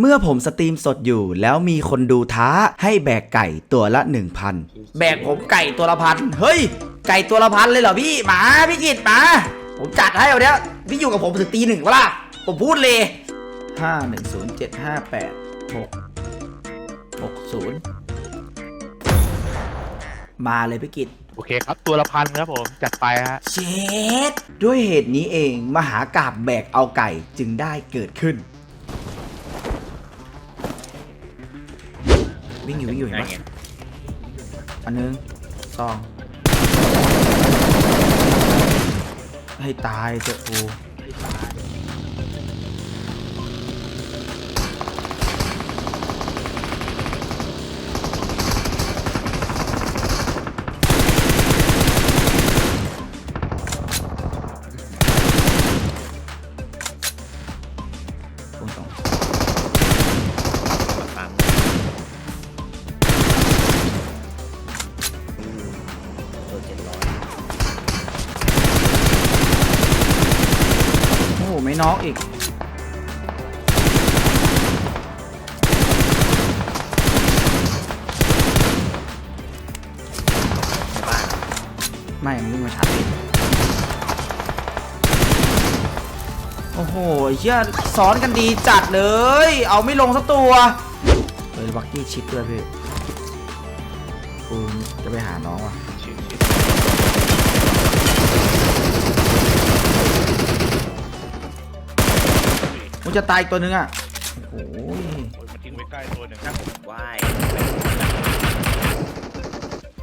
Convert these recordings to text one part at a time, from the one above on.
เมื่อผมสตรีมสดอยู่แล้วมีคนดูท้าให้แบกไก่ตัวละ 1,000 แบกผมไก่ตัวละพันเฮ้ย ไก่ตัวละพันเลยเหรอพี่หมาพี่กิตหมา ผมจัดให้เอาเนี้ยพี่อยู่กับผมถึงตีหนึ่งวะล่ะ ผมพูดเลยห้าหนึ่งศูนย์เจ็ดห้าแปดหกหกศูนย์มาเลยพี่กิตโอเคครับ ตัวละพันครับผมจัดไปฮะเช็ดด้วยเหตุนี้เองมหากาบแบกเอาไก่จึงได้เกิดขึ้น วิ่งอยู่วิ่งอยู่เห็นปะอันหนึงสองให้ตายเถอะกูกู โหเฮียซ้อนกันดีจัดเลย เอาไม่ลงสักตัวเฮ้ยบักกี้ชิดด้วยพี่กูจะไปหาน้องว่ะกูจะตายอีกตัวนึงอะโอ้โหโอ้ยมันทิ้งไว้ใกล้ตัวหนึ่งครับผมว่าย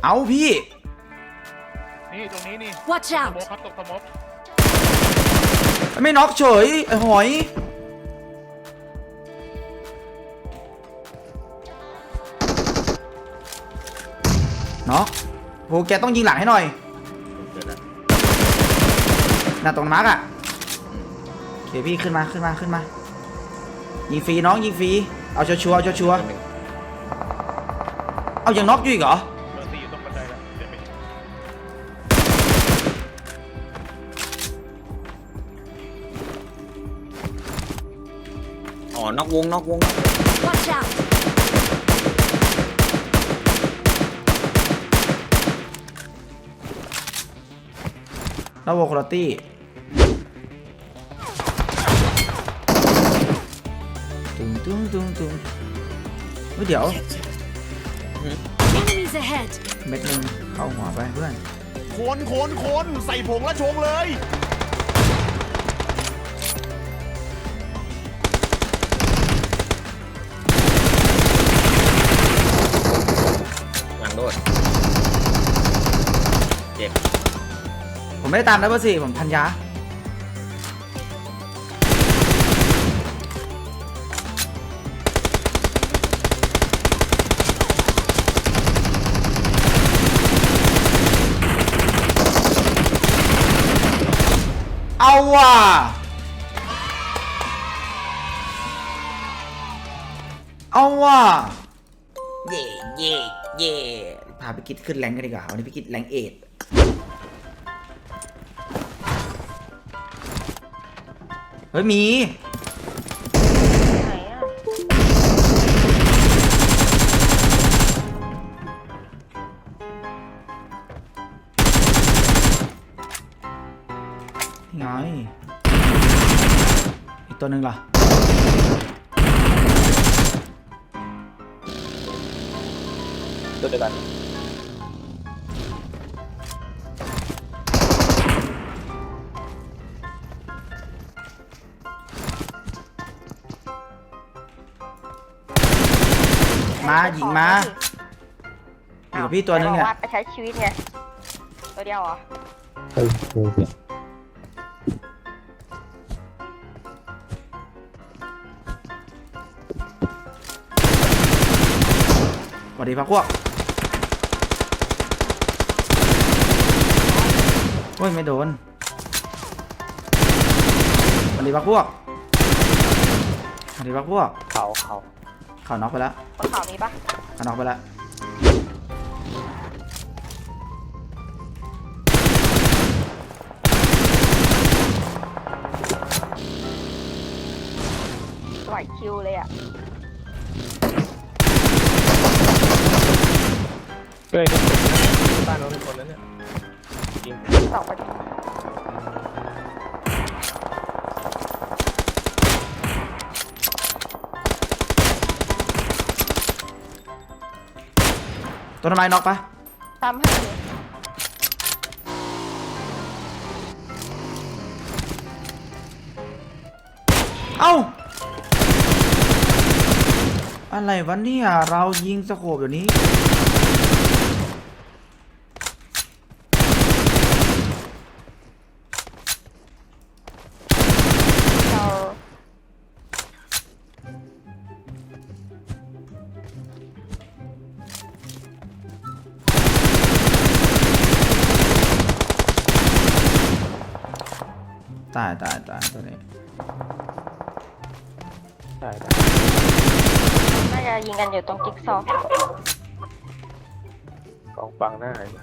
เอาพี่ นี่ ตรงนี้นี่ Watch สโม out! กครับตกสโมก ไม่น็อกเฉยไอ้หอย น็อกโหแกต้องยิงหลังให้หน่อยเกิดแล้วน่ะตรงมาร์กอะโอเคพี่ขึ้นมาขึ้นมาขึ้นมา ยิงฟรีน้องยิงฟรี เอาชัวร์ๆเอาชัวร์ๆเอายังน็อกอยู่อีกเหรอ อ๋อนอกวงนอกวง Watch out! แล้วโวคลตี้ตุ้งตุ้งตุ้งตุ้งเฮ้ยเดี๋ยว Enemies ahead! เม็ดหนึงเข้าหัวไปเพื่อน คนคนคนใส่ผงและชงเลย หลังโดดเจ็บ ผมไม่ได้ตามนะเบอร์สี่ผมพันยา เอาว่ะเอาว่ะ เย่เย่ เย่พาไปกิดขึ้นแรงกันดีกว่าวันนี้ไปกิดแรงเอทเฮ้ยมีไงอีกตัวหนึ่งล่ะ ตัวเดียวกันมาหญิงมาอยู่กับพี่ตัวหนึงเนี่ยไหบอกาไปใช้ชีวิตไงตัวเดียวเหรอสวัสดีพักพวก โอ้ยไม่โดนสวัสดีพักพวกสวัสดีพักพวกเขาเขาข่าวน็อกไปแล้วบนเขามีปะข่าวน็อกไปแล้วไหวคิวเลยอะเฮ้ยบ้านเราเป็นคนแล้วเนี่ย จริงสองไปดิต้นไมน็อกปะตามให้อยู่เอ้า อะไรวะเนี่ย เรายิงสโคบอยู่นี้ ตายตายตายตัวนี้ใช่ได้น่าจะยิงกันอยู่ตรงจิ๊กซอว์กองฟังหน้าเห็นไหม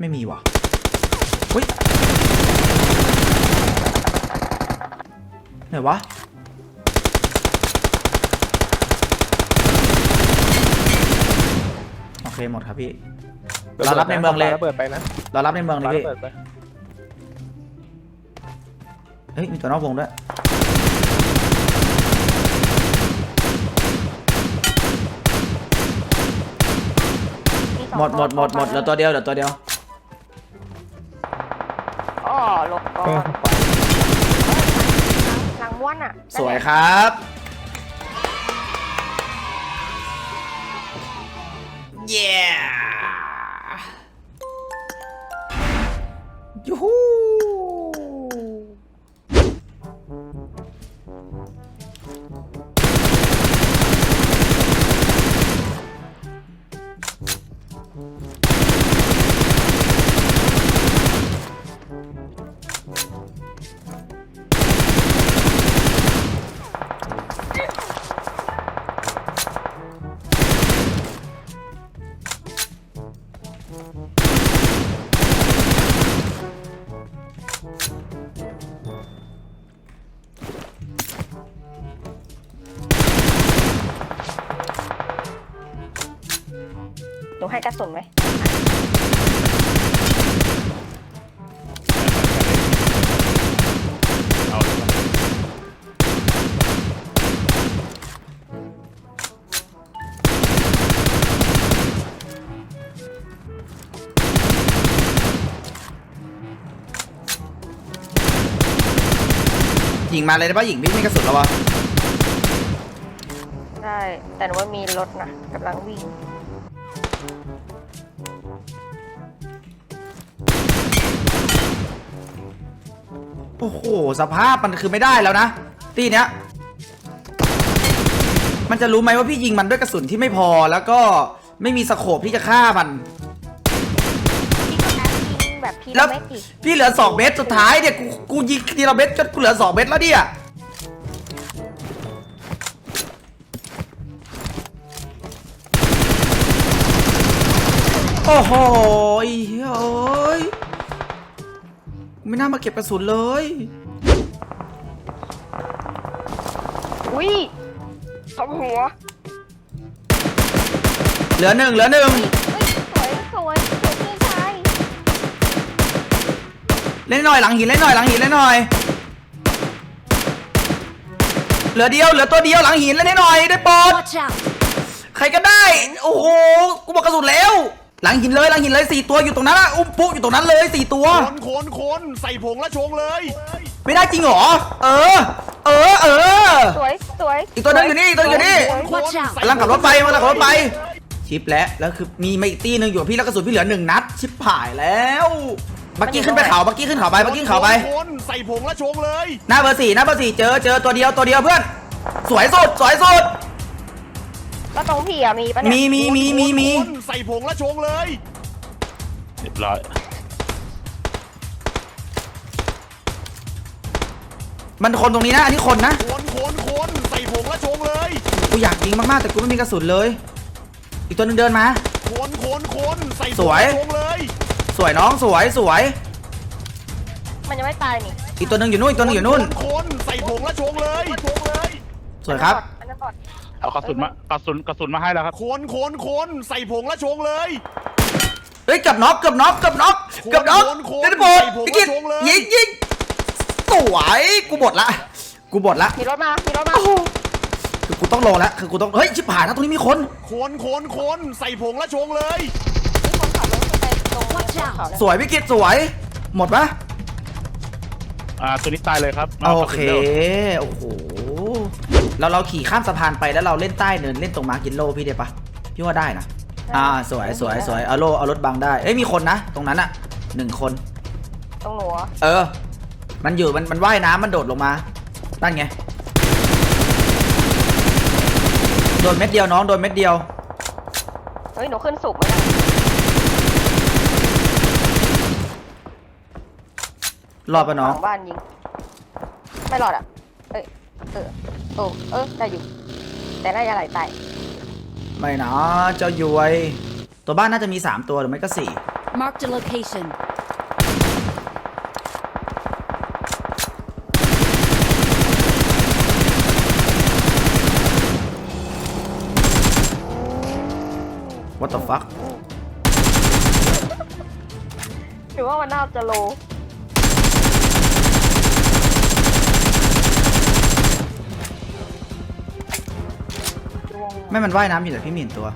ไม่มีว่ะเฮ้ยไหนวะโอเคหมดครับพี่ เรารับในเมืองเลย ระเบิดไปนะเรารับในเมืองเลยระพี่เบิดไป เฮ้ยมีตัวนอกวงด้วยมีสองหมดหมดหมดหมดเหลือตัวเดียวเหลือตัวเดียวอ๋อหลบก่อนหลังม้วนอะสวยครับ เย้ยูฮู หนูให้กระสุนไห ญิงมาเลยได้ปะหญิงพี่ไม่กระสุนแล้ววะได้แต่หนูว่ามีรถนะกำลังวิ่งโอ้โหสภาพมันคือไม่ได้แล้วนะตีเนี้ยมันจะรู้ไหมว่าพี่ยิงมันด้วยกระสุนที่ไม่พอแล้วก็ไม่มีสโคปที่จะฆ่ามัน ทีแล้ละวเม็ดดิพี่เหลือสองเม็ดสุดท้ายเนี่ยกูกูยิงทีละเม็ดจนกูเหลือสองเม็ดแล้วเนี่ยโอ้โหไอ้เฮ้ยไม่น่ามาเก็บกระสุนเลย อุ้ยตบหัวเหลือหนึ่งเหลือหนึ่ง เฮ้ยสวยสวยสวยพี่ชาย เล่นหน่อยหลังหินเล่นหน่อยหลังหินเล่นหน่อย เหลือเดียวเหลือตัวเดียวหลังหินเล่นให้หน่อยได้โปรด Watch out! ใครก็ได้ โอ้โห กูบอกกระสุนแล้ว หลังหินเลยหลังหินเลยสี่ตัวอยู่ตรงนั้นอะอุ้มปุ๊อยู่ตรงนั้นเลยสี่ตัว คนคนคนใส่ผงและชงเลย ไม่ได้จริงเหรอ เออ เออ เออ สวยสวยอีกตัวหนึงอยู่นี่อีกตัวหนึงอยู่นี่คนคน Watch out ใส่กำลังขับรถไปกำลังขับรถไป ชิปแล้วแล้วคือมีมาอีกตีหนึงอยู่กับพี่แล้วกระสุนพี่เหลือหนึ่งนัด ชิปหายแล้ว บักกี้ขึ้นไปเขาบักกี้ขึ้นเขาไปบักกี้ขึ้นเขาไป คนใส่ผงและชงเลยหน้าเบอร์สี่หน้าเบอร์สี่เจอเจอตัวเดียวตัวเดียวเพื่อน สวยสุดสวยสุด แล้วตรงพี่อะมีปะเนี่ยมีมีมีมีมีคนใส่ผงและชงเลยเรียบร้อยมันคนตรงนี้นะอันนี้คนนะคนคนคนใส่ผงและชงเลยกูอยากยิงมากๆแต่กูไม่มีกระสุนเลย อีกตัวหนึงเดินมา คนคนคนใส่ผงและชงเลย สวยน้องสวยสวย มันยังไม่ตายนี่อีกตัวหนึงอยู่นู่นอีกตัวหนึงอยู่นู่น คนคนใส่ผงและชงเลยชงเลยสวยครับ อันนั้นก่อนเอากระสุนมากระสุนกระสุนมาให้แล้วครับ คนคนคนใส่ผงและชงเลย เฮ้ยเกับน็อกเกับน็อกเกับน็อกเกับน็อกโคนโคนเดนบอลใส่ผมพี่กิตมาชงเลย ยิงยิงสวยกูหมดละ กูหมดละมีรถมา มีรถมา โอ้โหคือกูต้องลงแล้วคือกูต้องเฮ้ยชิบหายแล้วตรงนี้มีคนคนคนคนใส่ผงและชงเลย มีคนขับรถขึ้นไป ตรงบนเขาเนี่ยสวยพี่กิตสวย หมดปะอ่าตัวนี้ตายเลยครับมาโออาเคกระสุนร็วโอ้โหเราเราขี่ข้ามสะพานไปแล้วเราเล่นใต้เนินเล่นตรงมาร์กินโลพี่ได้ปะพี่ว่าได้นะ อ่าสวยสวยสวยเอาโลเอารถบังได้ เอ้ยมีคนนะ ตรงนั้นอะหนึ่งคนตรงหนูอะเออ มันอยู่มันมันว่ายน้ำมันโดดลงมา นั่นไง โดนเม็ดเดียวน้องโดนเม็ดเดียว เฮ้ยหนูขึ้นสูงไม่ได้ รอดปะน้อง หลับ้านยิง ไม่รอดอะ เอ้ย เออ โอ้ เออ ได้อยู่ แต่น่าจะไหลตายไม่นะเจ้ายุยตัวบ้านน่าจะมี 3 ตัวหรือไม่ก็ Marked a location. 4 what the fuck หรือว่ามันน่าจะโล ไม่มันว่ายน้ำอยู่แต่พี่ไมเห็นตัว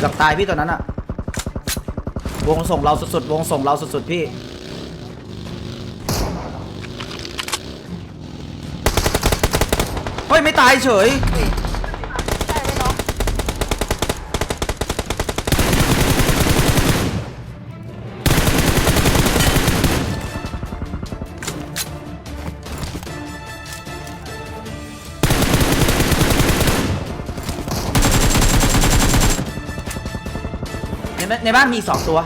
เกับตายพี่ตัวนั้นอะวงส่งเราสุดๆ วงส่งเราสุดๆ พี่ เฮ้ย ไม่ตายเฉย ในบ้านในบ้านมีอีกสองตัว โ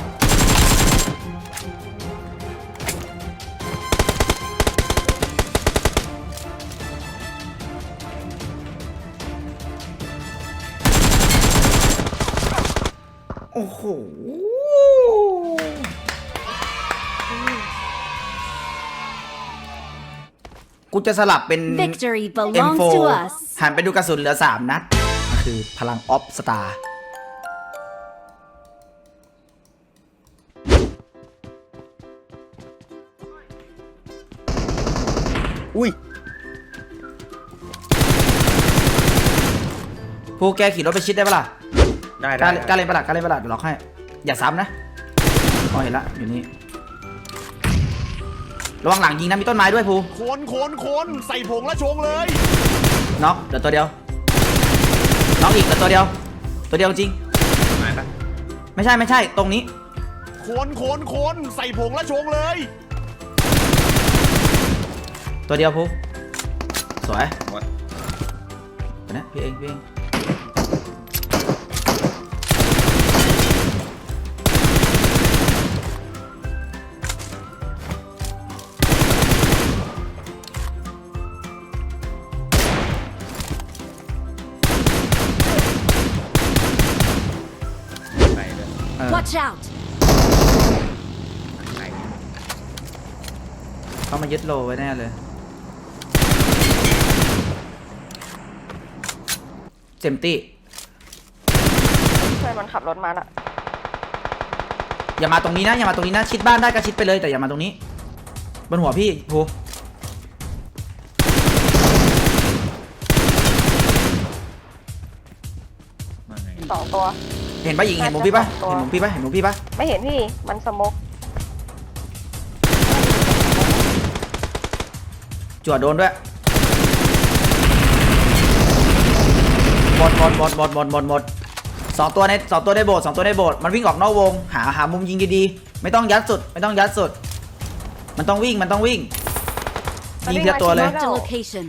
อ้โห กูจะสลับเป็น Victory belongs M4 to us. หันไปดูกระสุนเหลือ 3 นัด มันคือพลังออฟสตาร์ อุ้ยผู้แกขี่รถไปชิดได้ปะล่ะได้กล้าได้กล้าเล่นปะล่ะกล้าเล่นปะล่ะเดี๋ยวล็อกให้ อย่าซ้ำนะอ๋อเห็นละอยู่นี่ระวังหลังยิงนะมีต้นไม้ด้วยภูคนคนคนใส่ผงและชงเลยน็อกเดี๋ยวตัวเดียวน็อกอีกเดี๋ยวตัวเดียว ตัวเดียวจริงไม้ปะไม่ใช่ไม่ใช่ตรงนี้คนคนคนใส่ผงและชงเลย ตัวเดียวภูสวยหมดเดี๋ยวนะพี่เองพี่เองไปเลยเออ Watch out! ไปเขามายึดโลไว้แน่เลย เจมตี้เพื่อนมันขับรถมาน่ะอย่ามาตรงนี้นะอย่ามาตรงนี้นะชิดบ้านได้ก็ชิดไปเลยแต่อย่ามาตรงนี้ บนหัวพี่ภูมาไงสองตัว เห็นปะหญิงเห็นมุมพี่ปะตัวเห็นมุมพี่ปะเห็นมุมพี่ปะไม่เห็นพี่ มันสโมกจั่วโดนด้วย มดหมดหมดหมดหมดหมดหมดสองตัวในสองตัวในโบสถ์สองตัวในโบสถ์มันวิ่งออกนอกวง หาหามุมยิงดีๆไม่ต้องยัดสุด ไม่ต้องยัดสุด มันต้องวิ่งมันต้องวิ่งยิงทีละตัวเลย Marked a location.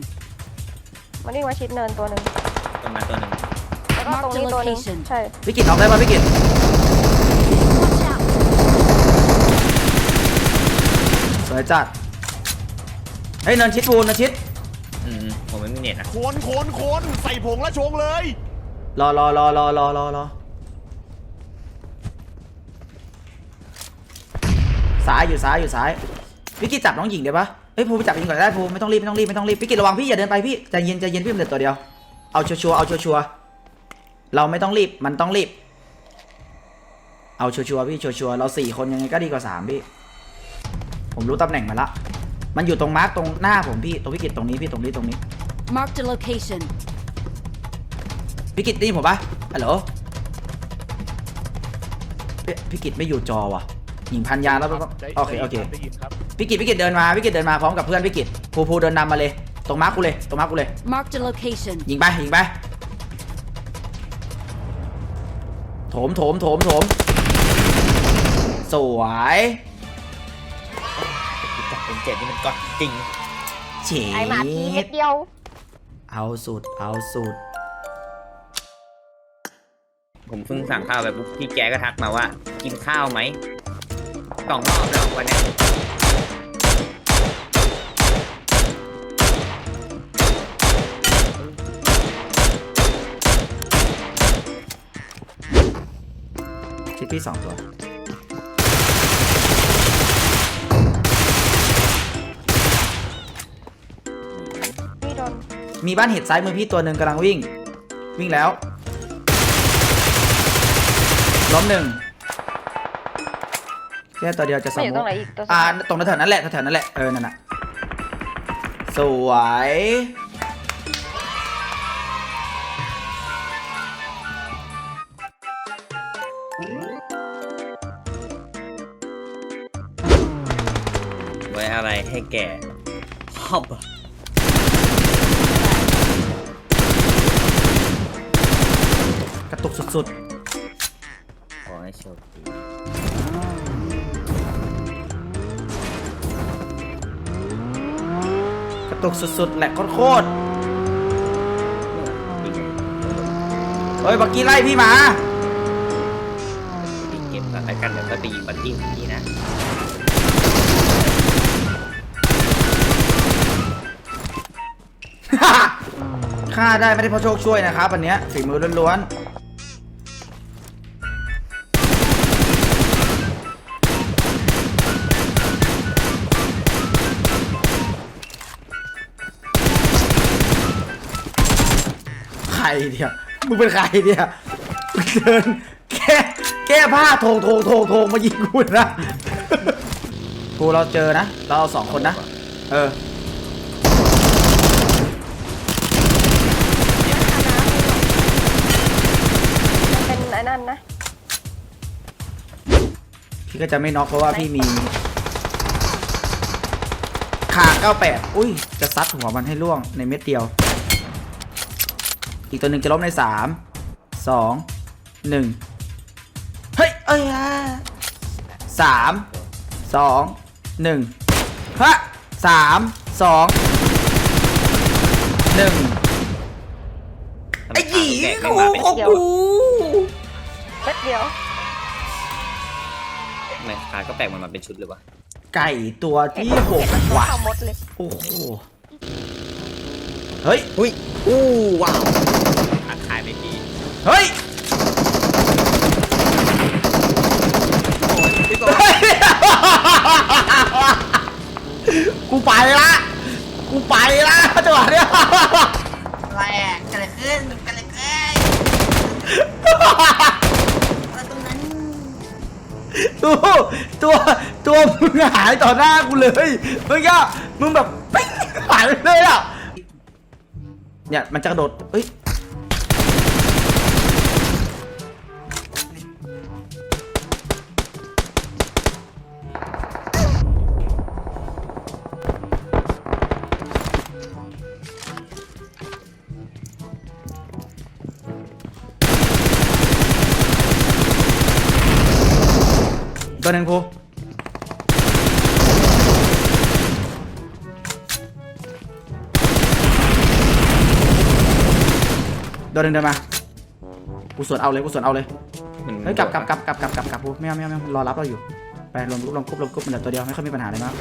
มันวิ่งมาชิดเนินตัวหนึ่งต้นไม้ตัวหนึ่งแล้วก็ตรงนี้ตัวหนึ่ง Location ใช่พี่กิตน็อกได้ปะพี่กิต Watch out! สวยจัดเฮ้ยเนินชิดภูเนินชิด อืมผมไม่มีเน็ตนะคนคนคนใส่ผงและชงเลย รอรอรอรอรอรอรอซ้ายอยู่ซ้ายอยู่ซ้ายพี่กิจจับน้องหญิงเดี๋ยวปะเฮ้ยภูไปจับยิงก่อนก็ได้ภูไม่ต้องรีบไม่ต้องรีบไม่ต้องรีบพี่กิจระวังพี่อย่าเดินไปพี่ใจเย็นใจเย็นพี่มันเหลือตัวเดียวเอาชัวร์ๆเอาชัวร์ๆเราไม่ต้องรีบมันต้องรีบ เอาชัวร์ๆพี่ชัวร์ๆเราสี่คนยังไงก็ดีกว่าสามพี่ ผมรู้ตำแหน่งมาละ มันอยู่ตรงมาร์กตรงหน้าผมพี่ตรงพี่กิจตรงนี้พี่ตรงนี้ตรงนี้ Marked a location. พี่กิจได้ยินผมปะฮัลโหลเอ๊ะพี่กิจไม่อยู่จอว่ะหญิงพันยาแล้วต้องได้โอเคโอเค ได้ยินครับพี่กิจพี่กิจเดินมาพี่กิจเดินมาพร้อมกับเพื่อนพี่กิจภูภูเดินนำมาเลย ตรงมาร์กกูเลยตรงมาร์กกูเลย Marked a location. ยิงไปยิงไปโถมโถมโถมโถมสวย จับเป็นเจ็ดนี่มันก๊อตจริงเฉีไอหมาทีเม็ดดเดียว เอาสุดเอาสุด ผมเพิ่งสั่งข้าวไปปุ๊บพี่แกก็ทักมาว่า กินข้าวไหมสองรอบแล้ววันเนี้ยชิปพี่สองตัว นี่โดนมีบ้านเห็ดซ้ายมือพี่ตัวหนึ่งกำลังวิ่ง วิ่งแล้ว ล้มหนึ่งแค่ตัวเดียวจะสไม่อยู่มุตรงไหนอีกตัวสุดอ่าท้ายตรงแถวๆนั้นแหละแถวๆนั้นแหละเออนั่นน่ะสวยไว้อะไรให้แก่ฮอบ กระตุก สุดขอให้โชคดีๆ กระตุกสุดๆแหลกโคตรๆเฮ้ยบักกี้ไล่พี่มาปีเก็บกันแล้วกันเดี๋ยวก็ไปยิงบัตตี้นี่นะฆ่าได้ไม่ได้เพราะโชคช่วยนะครับอันเนี้ยฝีมือล้วนๆ เนี่ย มึงเป็นใครเนี่ยมึงเดินแก้แก้ผ้าโถงโถงโถงโถงมายิงกูนะ กูเราเจอนะ เราเอาสองคนนะ เออ มันเป็นไอ้นั่นนะ พี่ก็จะไม่น็อกเพราะว่าพี่มี ขา 98 อุ้ย จะซัดหัวมันให้ล่วงในเม็ดเดียว อีกตัวหนึ่งจะล้มใน3 2 1เฮ้ยเอ้ยอะสามสองหนึ่งฮะสามสองหนึ่งไอ้หยีกูของกูเม็ดเดียวทำไมขาก็แปลกมันมาเป็นชุดเลยวะไก่ตัวที่หกเห็นมันว่ะเข้ามดเลยโอ้โห เฮ้ย อุ้ย อู้ว้าวทักทายไม่ดีเฮ้ยพี่บอเฮ้ยกูไปละ กูไปละจังหวะเนี้ยอะไรอะเกิดอะไรขึ้นเกิดอะไรขึ้นอะไรตรงนั้นตัวตัวตัวมึงหายต่อหน้ากูเลยเมื่อกี้มึงแบบปิ๊งหายไปเลยอะ เนี่ยมันจะกระโดดเฮ้ยตัวหนึ่งครู ตัวหนึ่งเดินมา กูสวนเอาเลยกูสวนเอาเลยมันเฮ้ยกลับกลับกลับกลับกลับกลับกลับกูไม่เอาไม่เอาไม่เอารอรับเราอยู่ ไปลงกรุ๊ปลงกรุ๊ปลงกรุ๊ปมันเหลือตัวเดียวไม่ค่อยมีปัญหาเลยมั้ง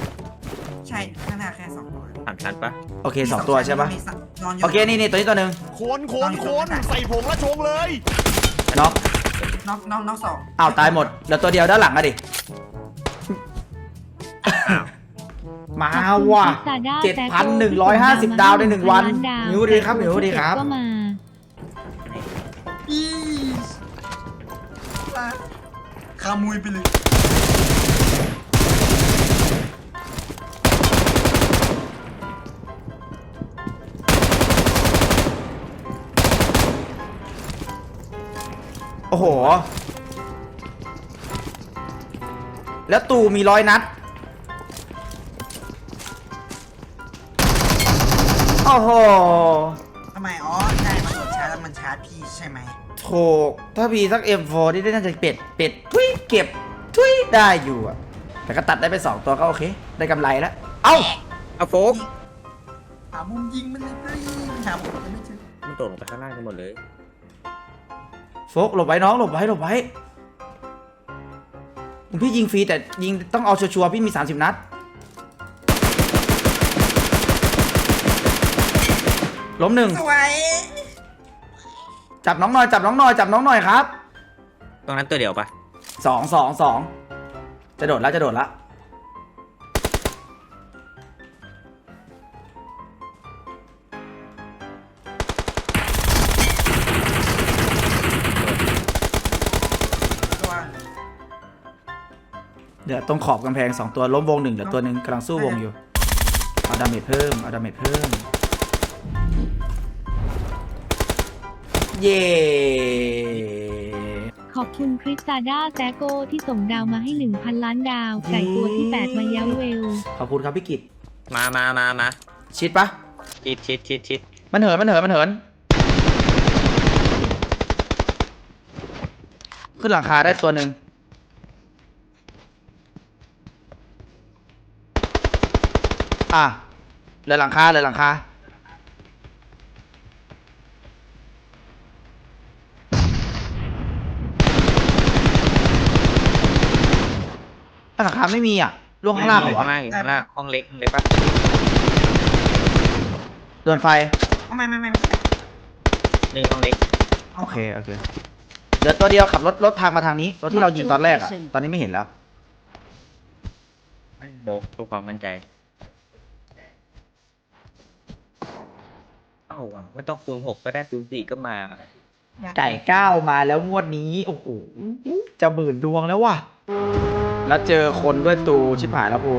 ใช่ข้างหน้าแค่สองตัวสามชั้นปะโอเคสองตัวใช่ปะมีสัตว์นอนอยู่ โอเคนี่นี่ตัวนี้ตัวหนึ่งโคนโคนโคนใส่ผงและชงเลยน็อกน้องน้องน้องสองอ้าวตายหมดเหลือตัวเดียวด้านหลังอะดิ มาว่ะ 7,150 ดาวในหนึ่งวันหิวดีครับหิวดีครับ ก็มา อีมาขโมยไปเลย โอ้โห แล้วตูมีร้อยนัด โอ้โห หมโถกถ้ามีสัก M4 ที่ได้น่าจะเป็ด เป็ด ทุยเก็บ ทุยได้อยู่อะแต่ก็ตัดได้ไปสองตัวก็โอเค ได้กำไรแล้ว เอ้า เอาโฟกหามุมยิงมันเลยเฮ้ยหามุมยังไม่เจอมันตกลงไปข้างล่างกันหมดเลย โฟกหลบไว้น้องหลบไว้หลบไว้พี่ยิงฟรีแต่ยิงต้องเอาชัวร์ๆพี่มี 30 นัด ล้มหนึ่งสวย จับน้องหน่อยจับน้องหน่อยจับน้องหน่อยครับตรงนั้นตัวเดียวปะสองสองสองจะโดดแล้วจะโดดแล้วตัวเดี๋ยวตรงขอบกำแพงสองตัวล้มวงหนึ่งเดี๋ยวตัวหนึ่งกำลังสู้วงอยู่เอาดาเมจเพิ่มเอาดาเมจเพิ่ม เย้ขอบคุณคริสตาด้าแซโกที่ส่งดาวมาให้ 1,000 ล้านดาว ไก่ตัวที่ 8 มาเย้าเวล ขอบคุณครับพี่กิตมามามามาชิดปะชิดชิดชิดชิดมันเหินมันเหินมันเหิน ขึ้นหลังคาได้ตัวหนึ่งอะเหลือหลังคาเหลือหลังคา หลังคาไม่มีอะล่วงข้างล่างเหรอข้างวะล่างอยู่ข้างล่างห้องเล็กห้องเล็กปะโดนไฟเอาไม่ไม่ไม่ไม่ใช่หนึ่งห้องเล็ก โอเค โอเคเหลือตัวเดียวขับรถรถทางมาทางนี้ รถที่เรายิงตอนแรกอะ ตอนนี้ไม่เห็นแล้วโบกทุกความมั่นใจ เอ้าว่ะไม่ต้องคูณหกก็ได้คูณสี่ก็มาไก่เก้ามาแล้วงวดนี้ โอ้โห จะหมื่นดวงแล้วว่ะ แล้วเจอคนด้วยตูชิบหายแล้วปู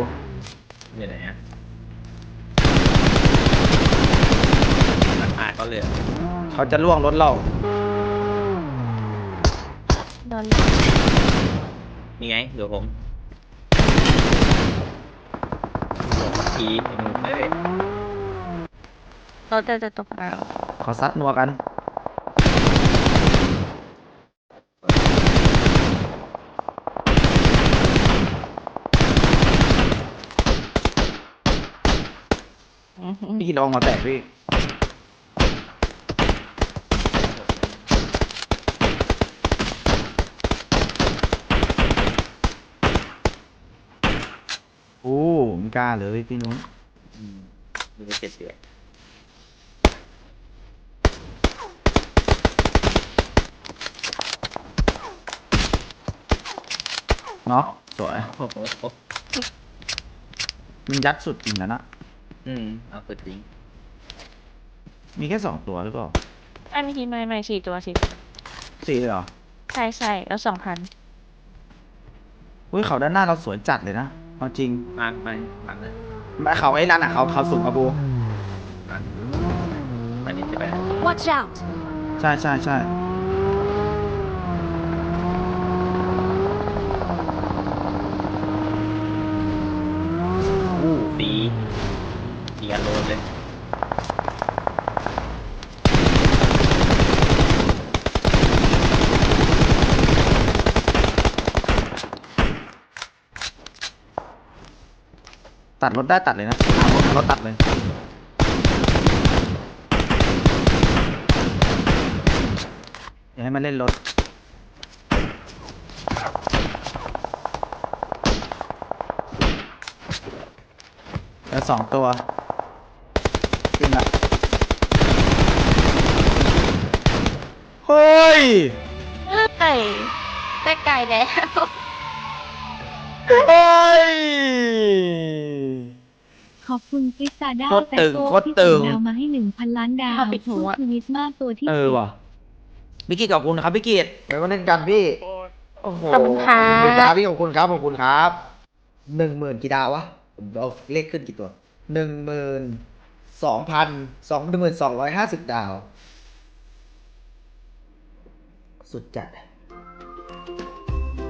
อยู่ไหนอะราคาก็เหลือเขาจะล่วงรถเรา โดนนี่ไงเดี๋ยวผมเดี๋ยวผมทีหนึ่งไม่ได้รถจะจะตกน้เขาซัดนัวกันำพี่ลองมาแตกพี่โอ้ไม่กล้าเลยพี่นุ้งอืมดูไม่เจ็ดเดือนเนาะสวยโอ้โหมันยัดสุดจริงแล้วนะ อืม เอาสุดจริงมีแค่สองตัวหรือเปล่าอันนี้ไม่ไม่สี่ตัวสี่สี่เลยเหรอใช่ใช่แล้วสองพันอุ้ยเขาด้านหน้าเราสวยจัดเลยนะเอาจริงมามามาเลยเขาไอ้นั่นอะเขาเขาสูงกว่าบูมามานี่จะไปไหน Watch out ใช่ใช่ใช่ อู้สีสีกันโลนเลย ตัดรถได้ตัดเลยนะรถตัดเลย อย่าให้มันเล่นรถ แล้วสองตัว ขึ้นละเฮ้ยไก่ได้ไก่แล้ว เฮ้ย คุณคริสซาด้าโคตรแซตึงโก้โคตรที่ตึส่งงดาวมาให้หนึ่งพันล้านดาวอะปิดหูสู้อะชีวิตมากตัวที่เออว่ะพี่กิตขอบคุณนะครับพี่กิตไปมาเล่นกันพี่โอ้โหขอบคุณค่ะขอบคุณครับพี่ขอบคุณครับขอบคุณครับหนึ่งหมื่นกี่ดาววะผมเอาเลขขึ้นกี่ตัวหนึ่งหมื่นสองพันสองหนึ่งหมื่นสองร้อยห้าสิบดาว สุดจัด